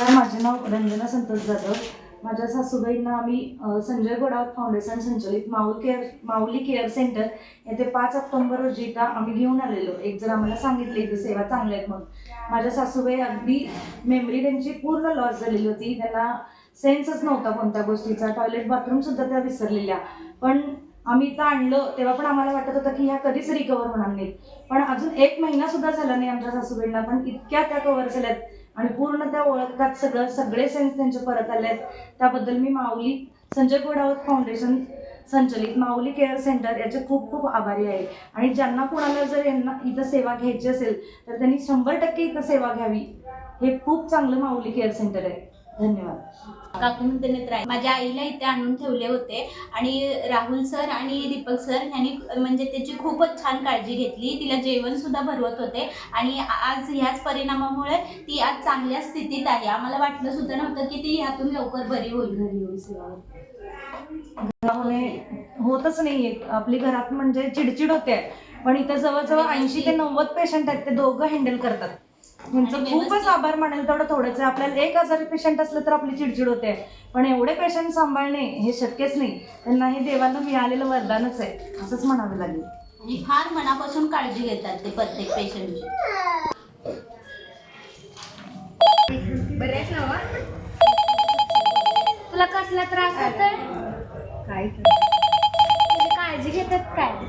तर माझे नाव रंजना संतोष जाधव. माझ्या सासूबाईंना आम्ही संजय गोडावत फाउंडेशन संचलित माऊल केअर माऊली केअर सेंटर. येथे पाच ऑक्टोबर रोजी इथं आम्ही घेऊन आलेलो. एक जर आम्हाला सांगितले इथे सेवा चांगल्या आहेत म्हणून. माझ्या सासूबाई अगदी मेमरी त्यांची पूर्ण लॉस झालेली होती. त्यांना सेन्सच नव्हता कोणत्या गोष्टीचा. टॉयलेट बाथरूमसुद्धा त्या विसरलेल्या. पण आम्ही इथं आणलं तेव्हा पण आम्हाला वाटत होतं की ह्या कधीच रिकवर होणार नाहीत. पण अजून एक महिना सुद्धा झाला नाही आमच्या सासूबाईंना. पण इतक्या त्या कव्हर झाल्यात. आणि पूर्ण त्या ओळखतात सगळं सगळे सेन्स त्यांचे परत आले आहेत. त्याबद्दल मी माऊली संजय गोडावत फाउंडेशन संचलित माऊली केअर सेंटर याचे खूप खूप आभारी आहे. आणि ज्यांना कोणाला जर यांना इथं सेवा घ्यायची असेल तर त्यांनी शंभर टक्के इथं सेवा घ्यावी. हे खूप चांगलं माऊली केअर सेंटर आहे. धन्यवाद. काकू म्हणते माझ्या आईला इथे आणून ठेवले होते आणि राहुल सर आणि दीपक सर यांनी म्हणजे त्याची खूपच छान काळजी घेतली. तिला जेवण सुद्धा भरवत होते आणि आज ह्याच परिणामामुळे ती आज चांगल्या स्थितीत आहे. आम्हाला वाटलं सुद्धा नव्हतं की ती ह्यातून लवकर बरी होईल. घरी होईल होतच नाहीये. आपली घरात म्हणजे चिडचिड होते. पण इथं जवळजवळ ऐंशी ते नव्वद पेशंट आहेत. ते दोघं हँडल करतात. त्यांचं आणि खूपच आभार मानेल. तेवढं थोडंच आहे. आपल्याला एक आजारी पेशंट असलं तर आपली चिडचिड होते. पण एवढे पेशंट सांभाळणे हे शक्यच नाही. त्यांना हे देवाला मिळालेलं वरदानच आहे. असंच म्हणावं लागेल. आणि फार मनापासून काळजी घेतात ते प्रत्येक पेशंटची बरेच ना तुला कसला त्रास होतोय? काय? काळजी घेतात काय?